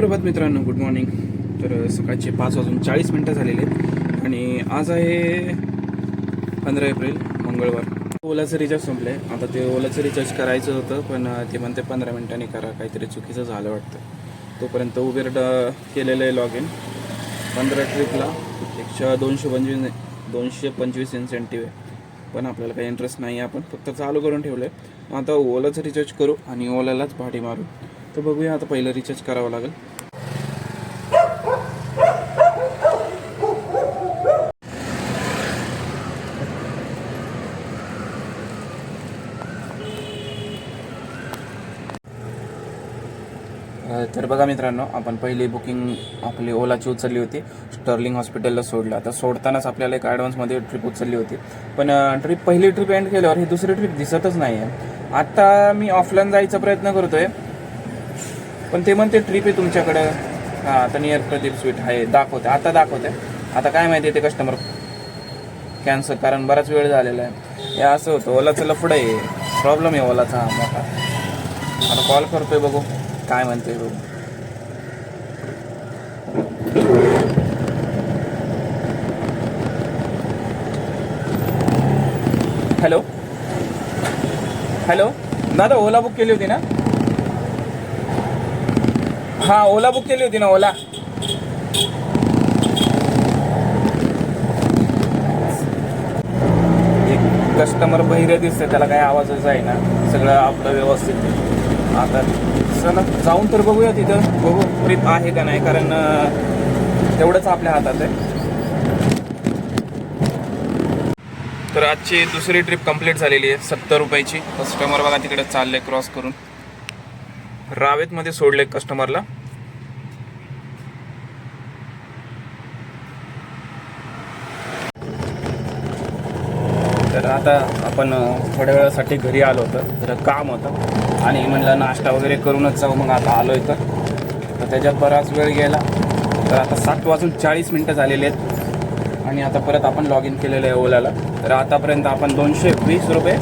सुप्रभात मित्रांनो good morning तर सकाळचे पाच वाजून चाळीस मिनटं झालेले आहेत. आणि आज आहे पंधरा एप्रिल मंगळवार. ओलाचं रिचार्ज संपले आता ते ओलाचं रिचार्ज करायचं होतं पण ते म्हणते पंधरा मिनिटांनी करा काहीतरी चुकीचं झालं वाटतं. तोपर्यंत उबेर ड- केलेलं आहे लॉग इन पंधरा ट्रिपला एकशे दोनशे पंचवीस दोनशे पंचवीस इन्सेंटिव्ह आहे. पण आपल्याला काही इंटरेस्ट नाही आहे आपण फक्त चालू करून ठेवलं आहे आता ओलाचं रिचार्ज करू आणि ओलालाच भाडी मारू. तर बघूया आता पहिलं रिचार्ज करावं लागेल. तर बघा मित्रांनो आपण पहिली बुकिंग आपली ओलाची उचलली होती. स्टर्लिंग हॉस्पिटलला सोडलं. आता सोडतानाच आपल्याला एक ॲडव्हान्समध्ये ट्रिप उचलली होती. पण ट्रिप पहिली ट्रिप एंड केल्यावर ही दुसरी ट्रिप दिसतच नाही आहे आत्ता मी ऑफलाईन जायचा प्रयत्न करतो आहे पण ते म्हणते ट्रिप आहे तुमच्याकडं. हां आता नियर प्रदीप स्वीट आहे दाखवते आता दाखवते. आता काय माहिती ते कस्टमर कॅन्सल कारण बराच वेळ झालेला आहे. हे असं होतं ओलाचं लफडं आहे. प्रॉब्लेम आहे ओलाचा हा मोठा. आता कॉल करतोय बघू काय म्हणते बघू. हॅलो हॅलो दादा ओला बुक केली होती ना? हा ओला बुक केली होती ना ओला? एक कस्टमर बहिरे दिसते त्याला काही आवाजच आहे ना सगळं आपलं व्यवस्थित आता चला जाऊन तर बघूया तिथं. बघू ट्रिप आहे का नाही कारण तेवढंच आपल्या हातात आहे. तर आजची दुसरी ट्रिप कंप्लीट झालेली आहे सत्तर रुपयाची. कस्टमर बघा तिकडे चालले क्रॉस करून. रावेतमध्ये सोडले कस्टमरला तर आता आपण थोड्या वेळासाठी घरी आलो होतं. जरा काम होतं. आणि म्हणलं नाश्ता वगैरे करूनच जाऊ. मग आता आलो इथं. तर त्याच्यात बराच वेळ गेला. तर आता सात वाजून चाळीस मिनटं झालेले आहेत. आणि आता परत आपण लॉग इन केलेलं आहे ओलाला. तर आतापर्यंत आपण दोनशे वीस रुपये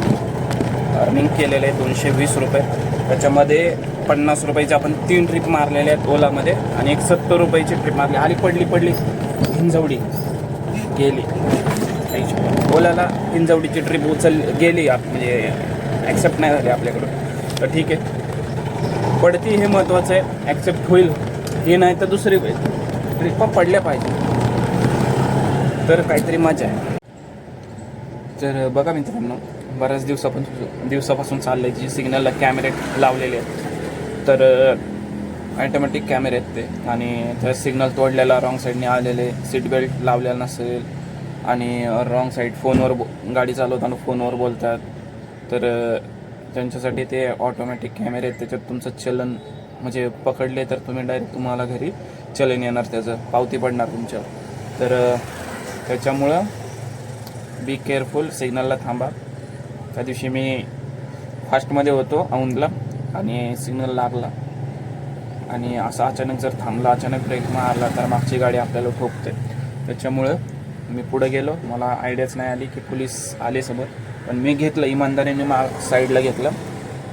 अर्निंग केलेले आहे दोनशे वीस रुपये. त्याच्यामध्ये पन्नास रुपयाचे आपण तीन ट्रिप मारलेले आहेत ओलामध्ये. आणि एक सत्तर रुपयाची ट्रिप मारली. आली पडली पडली. हिंजवडी. गेली. ओलाला इंजवडीची ट्रिप उचल गेली आप म्हणजे ॲक्सेप्ट नाही झाली आपल्याकडून. तर ठीक आहे. पडती हे महत्त्वाचं आहे. ॲक्सेप्ट होईल. हे नाही तर दुसरी होईल ट्रिपा पडल्या पाहिजे. तर काहीतरी मजा आहे. तर बघा मित्रांनो बऱ्याच दिवसापासून दिवसापासून चाललंय जी सिग्नलला कॅमेरे लावलेले आहेत. तर ॲटोमॅटिक कॅमेरे आहेत ते. आणि त्या सिग्नल तोडलेला रॉंग साईडने आलेले सीट बेल्ट लावलेला नसेल आणि रॉंग साईड फोनवर बो गाडी चालवताना फोनवर बोलतात. तर त्यांच्यासाठी ते ऑटोमॅटिक कॅमेरे आहेत. त्याच्यात तुमचं चलन म्हणजे पकडले तर तुम्ही डायरेक्ट तुम्हाला घरी चलन येणार त्याचं पावती पडणार तुमच्यावर. तर त्याच्यामुळं बी केअरफुल सिग्नलला थांबा. त्या दिवशी मी फास्टमध्ये होतो औंधला आणि सिग्नल लागला. आणि असं अचानक जर थांबला अचानक ब्रेक मारला तर मागची गाडी आपल्याला ठोकते. त्याच्यामुळं मी पुढं गेलो. मला आयडियाच नाही आली की पोलीस आले सोबत. पण मी घेतलं इमानदारीने मा साईडला घेतलं.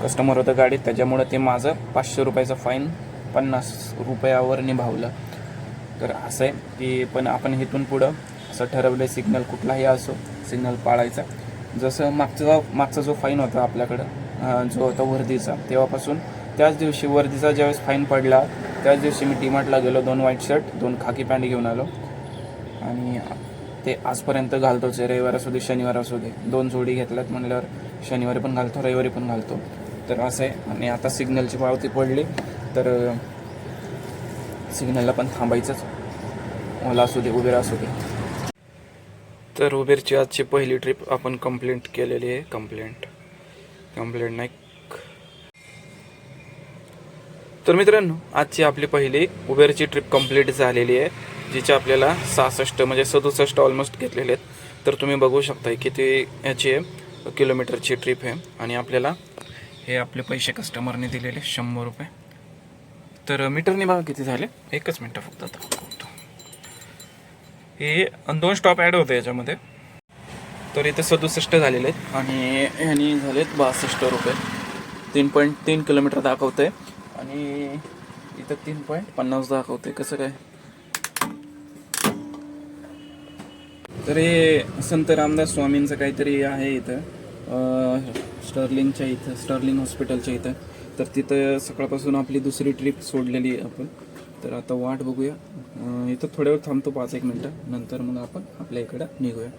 कस्टमर होतं गाडीत त्याच्यामुळं ते माझं पाचशे रुपयाचं फाईन पन्नास रुपयावर निभावलं. तर असं आहे की पण आपण इथून पुढं असं ठरवलं सिग्नल कुठलाही असो सिग्नल पाळायचा. जसं मागचा मागचा जो फाईन होता आपल्याकडं जो होता वर्दीचा तेव्हापासून त्याच दिवशी वर्दीचा ज्यावेळेस फाईन पडला त्याच दिवशी मी डीमार्टला गेलो दोन व्हाईट शर्ट दोन खाकी पॅन्ट घेऊन आलो. आणि ते आजपर्यंत घालतोच आहे रविवार असू दे शनिवार असू दे. दोन जोडी घेतल्यात म्हणल्यावर शनिवारी पण घालतो रविवारी पण घालतो. तर असं आहे. आणि आता सिग्नलची पावती पडली तर सिग्नलला पण थांबायचंच. ओला असू दे उबेर असू दे. तर उबेरची आजची पहिली ट्रिप आपण कंप्लेंट केलेली आहे. कंप्लेंट कंप्लेंट नाही. तर मित्रांनो आजची आपली पहिली उबेरची ट्रिप कंप्लीट झालेली आहे. जिचे आपल्याला सहासष्ट म्हणजे सदुसष्ट ऑलमोस्ट घेतलेले आहेत. तर तुम्ही बघू शकता किती याची आहे किलोमीटरची ट्रिप आहे. आणि आपल्याला हे आपले पैसे कस्टमरने दिलेले शंभर रुपये. तर मीटरने बघा किती झाले? एकच मिनटं फक्त आता. हे दोन स्टॉप ॲड होते याच्यामध्ये. तर इथे सदुसष्ट झालेले आहेत. आणि ह्यानी झालेत बासष्ट रुपये. तीन पॉईंट तीन किलोमीटर दाखवते आणि इथं तीन पॉईंट पन्नास दाखवते कसं काय? तर हे संत रामदास स्वामींचं काहीतरी आहे इथं. स्टर्लिंगच्या इथं स्टर्लिंग हॉस्पिटलच्या इथं. तर तिथं सकाळपासून आपली दुसरी ट्रिप सोडलेली आहे आपण. तर आता वाट बघूया. इथं थोड्या वेळ थांबतो पाच एक मिनटं. नंतर मग आपण आपल्या इकडं निघूया.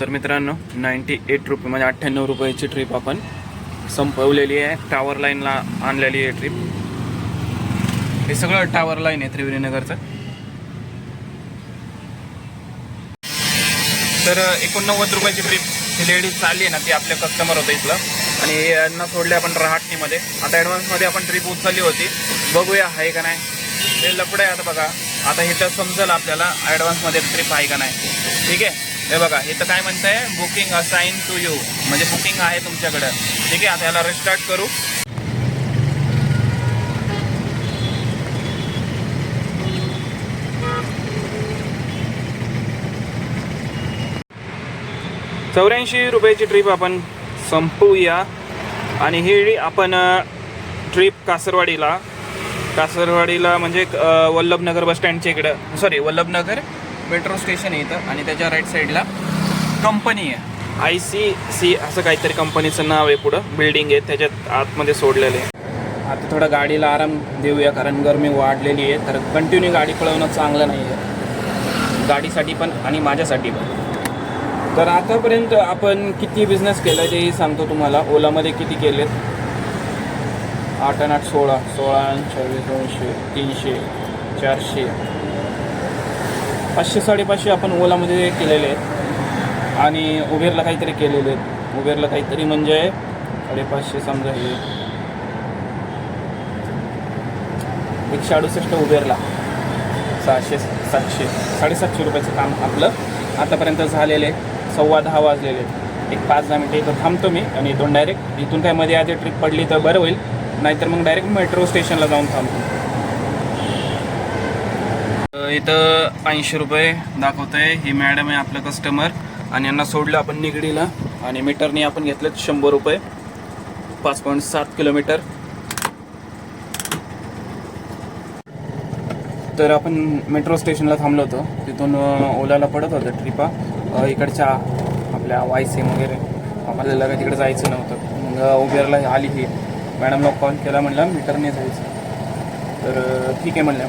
तर मित्रांनो नाईंटी एट रुपये म्हणजे अठ्ठ्याण्णव रुपयाची ट्रिप आपण संपवलेली आहे. टावर लाईनला आणलेली आहे ट्रिप हे सगळं टावर लाईन आहे त्रिवेणीनगरचं तर एकोणनव्वद रुपयाची ट्रिप ही लेडीज चालली आहे ना ती आपल्या कस्टमर होतं इथलं. आणि यांना सोडले आपण रहाटणीमध्ये. आता ॲडव्हान्समध्ये आपण ट्रिप उचलली होती. बघूया आहे का नाही? ते लपडं आहे आता बघा. आता हे तर समजेल आपल्याला ॲडव्हान्समध्ये ट्रिप आहे का नाही. ठीक आहे? हे बघा हे तर काय म्हणतंय? बुकिंग असाइन टू यू म्हणजे बुकिंग आहे तुमच्याकडं. ठीक आहे? आता याला रिस्टार्ट करू. चौऱ्याऐंशी रुपयाची ट्रिप आपण संपवूया. आणि ही आपण ट्रीप कासरवाडीला कासरवाडीला म्हणजे वल्लभनगर बसस्टँडच्या इकडं सॉरी वल्लभनगर मेट्रो स्टेशन आहे इथं आणि त्याच्या राईट साईडला कंपनी आहे. आय सी सी असं काहीतरी कंपनीचं नाव आहे पुढं बिल्डिंग आहे त्याच्यात आतमध्ये सोडलेलं आहे. आता थोडं गाडीला आराम देऊया कारण गरमी वाढलेली आहे तर कंटिन्यू गाडी पळवणं चांगलं नाही आहे गाडीसाठी पण आणि माझ्यासाठी पण. तर आतापर्यंत आपण किती बिझनेस केला तेही सांगतो तुम्हाला. ओलामध्ये किती केलेत? आठ आणि आठ सोळा. सोळा चाळीस चोवीस दोनशे तीनशे चारशे. पाचशे साडेपाचशे आपण ओलामध्ये केलेले आहेत. आणि उबेरला काहीतरी केलेले आहेत. उबेरला काहीतरी म्हणजे साडेपाचशे समजा हे. एकशे अडुसष्ट उबेरला सहाशे सातशे साडेसातशे रुपयाचं काम आपलं आतापर्यंत झालेलं आहे. सव्वा दहा वाजलेले एक पाच दहा मिनटं इथं थांबतो मी आणि इथून डायरेक्ट इथून काय मध्ये आधी ट्रिप पडली तर बरं होईल. नाहीतर मग डायरेक्ट मेट्रो स्टेशनला जाऊन थांबतो. इथं ऐंशी रुपये दाखवत आहे ही मॅडम आहे आपलं कस्टमर आणि यांना सोडलं आपण निगडीला आणि मीटरने आपण घेतलं शंभर रुपये. पाच पॉईंट सात किलोमीटर तर आपण मेट्रो स्टेशनला थांबलो होतो. तिथून ओलाला पडत होतं ट्रिपा इकडच्या आपल्या वायसेम वगैरे. आपल्याला काय तिकडे जायचं नव्हतं. मग उबेरला आली ही. मॅडमला कॉल केला म्हणलं मीटरने जायचं. तर ठीक आहे म्हणलं.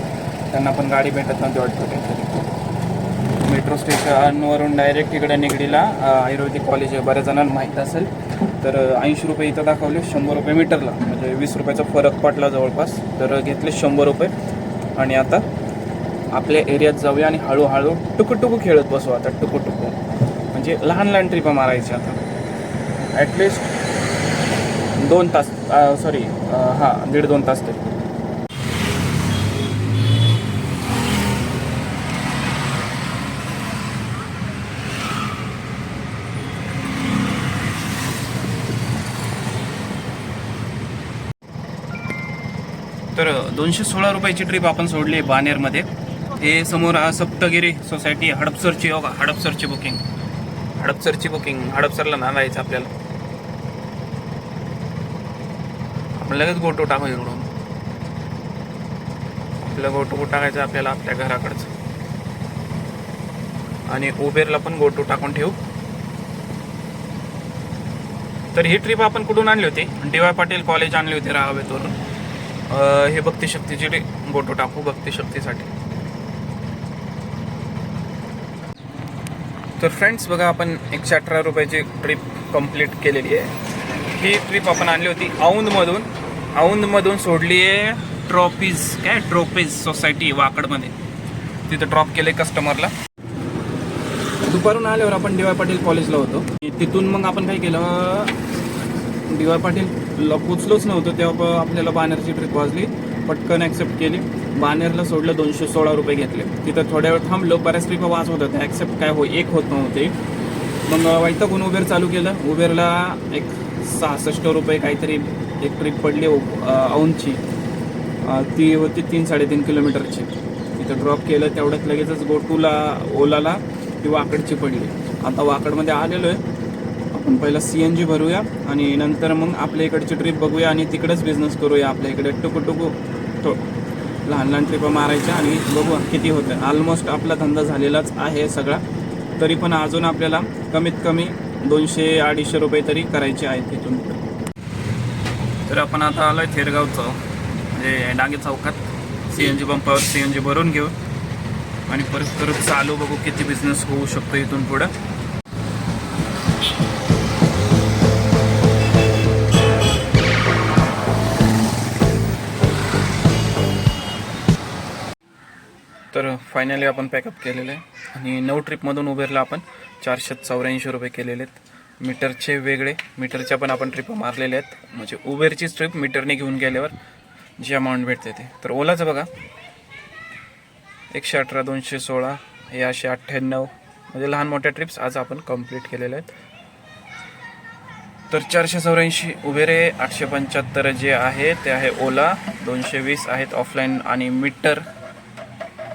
त्यांना पण गाडी भेटत नव्हती वाटतं काहीतरी. मेट्रो स्टेशनवरून डायरेक्ट इकडे निगडीला आयुर्वेदिक कॉलेज आहे. बऱ्याच जणांना माहीत असेल तर ऐंशी रुपये इथं दाखवले शंभर रुपये मीटरला म्हणजे वीस रुपयाचा फरक पडला जवळपास. तर घेतले शंभर रुपये. आणि आता आपल्या एरियात जाऊया आणि हळूहळू टुकू खेळत बसू आता टुकू म्हणजे लहान लहान ट्रिपा मारायच्या आता. ॲटलिस्ट दोन तास सॉरी हां दीड दोन तास तरी. तर दोनशे सोळा रुपयाची ट्रिप आपण सोडली आहे बानेरमध्ये. हे समोर सप्तगिरी सोसायटी हडपसरची हो का हडपसरची बुकिंग हडपसरची बुकिंग हडपसरला नांदायचं आपल्याला. आपण लगेच गोटो टाकू इकडून. आपलं गोटो टाकायचं आपल्याला आपल्या घराकडचं. आणि उबेरला पण गोटो टाकून ठेवू. तर ही ट्रिप आपण कुठून आणली होती? डी वाय पाटील कॉलेज आणली होती राहावेतवरून हे भक्तिशक्तीची गोटो टाकू भक्तिशक्तीसाठी. तर फ्रेंड्स बघा आपण एकशे अठरा रुपयाची ट्रिप कंप्लीट केलेली आहे. ही ट्रिप आपण आणली होती औंधमधून. औंधमधून सोडली आहे ट्रॉपीज काय? ट्रॉपीज सोसायटी वाकडमध्ये. तिथं ड्रॉप केले कस्टमरला दुपारून आल्यावर आपण डी वाय पाटील कॉलेजला होतो. तिथून मग आपण काय केलं? डी वाय पाटीलला पोचलोच नव्हतं तेव्हा आपल्याला बानेरची ट्रिप वाजली. पटकन ॲक्सेप्ट केली. बानेरला सोडलं दोनशे सोळा रुपये घेतले. तिथं थोड्या वेळ थांबलो बऱ्याच ट्रिपा वाज होत्या. त्या ॲक्सेप्ट काय हो एक होत नव्हते. मग वैतागून उबेर चालू केलं. उबेरला एक सहासष्ट रुपये काहीतरी एक ट्रिप पडली औ- औंधची. ती होती तीन साडेतीन किलोमीटरची. तिथं ड्रॉप केलं तेवढ्यात लगेचच गोटूला ओलाला ती वाकडची पडली. आता वाकडमध्ये आलेलो आहे. आपण पहिला सी एन जी भरूया आणि नंतर मग आपल्या इकडची ट्रिप बघूया आणि तिकडेच बिझनेस करूया. आपल्या इकडे टुकू टुकू तो लहान लहान ट्रिपा मारायच्या आणि बघू किती होतं. ऑलमोस्ट आपला धंदा झालेलाच आहे सगळा. तरी पण अजून आपल्याला कमीत कमी दोनशे अडीचशे रुपये तरी करायचे आहेत तिथून तर आपण आता आलो आहे थेरगाव चौक म्हणजे डांगे चौकात. सी एन जी पंपावर सी एन जी भरून घेऊ. आणि परत परत चालू बघू किती बिझनेस होऊ शकतो इथून पुढं. फायनली आपण पॅकअप केलेलं आहे. आणि नऊ ट्रिपमधून उबेरला आपण. चारशे चौऱ्याऐंशी रुपये केलेले आहेत. मीटरचे वेगळे. मीटरच्या पण आपण ट्रिप मारलेल्या आहेत. म्हणजे उबेरचीच ट्रिप मीटरने घेऊन गेल्यावर जी अमाऊंट भेटते ते. तर ओलाचं बघा. एकशे अठरा दोनशे सोळा हे असे अठ्ठ्याण्णव. म्हणजे लहान मोठ्या ट्रिप्स आज आपण कंप्लीट केलेल्या आहेत. तर चारशे चौऱ्याऐंशी उबेरे आठशे पंच्याहत्तर जे आहे ते आहे ओला. दोनशे वीस आहेत ऑफलाईन आणि मीटर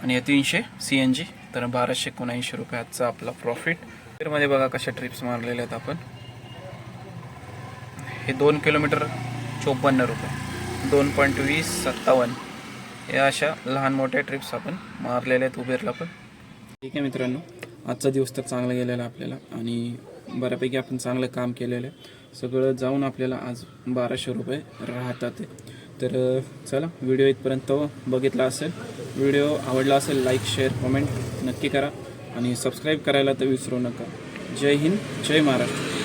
आणि हे तीनशे सी एन जी तर बाराशे एकोणऐंशी रुपयाचा आपला प्रॉफिटमध्ये बघा कशा ट्रिप्स मारलेल्या आहेत आपण. हे दोन किलोमीटर चोपन्न रुपये. दोन पॉईंट वीस सत्तावन्न. या अशा लहान मोठ्या ट्रिप्स आपण मारलेल्या आहेत उबेरला पण. ठीक आहे मित्रांनो आजचा दिवस तर चांगला गेलेला आपल्याला आणि बऱ्यापैकी आपण चांगलं काम केलेलं आहे. सगळं जाऊन आपल्याला आज बाराशे रुपये राहतात आहे. तर चला व्हिडिओ इथपर्यंत बघितला असेल. व्हिडिओ आवडला असेल लाईक शेअर कमेंट नक्की करा. आणि सबस्क्राईब करायला तर विसरू नका. जय हिंद जय महाराष्ट्र.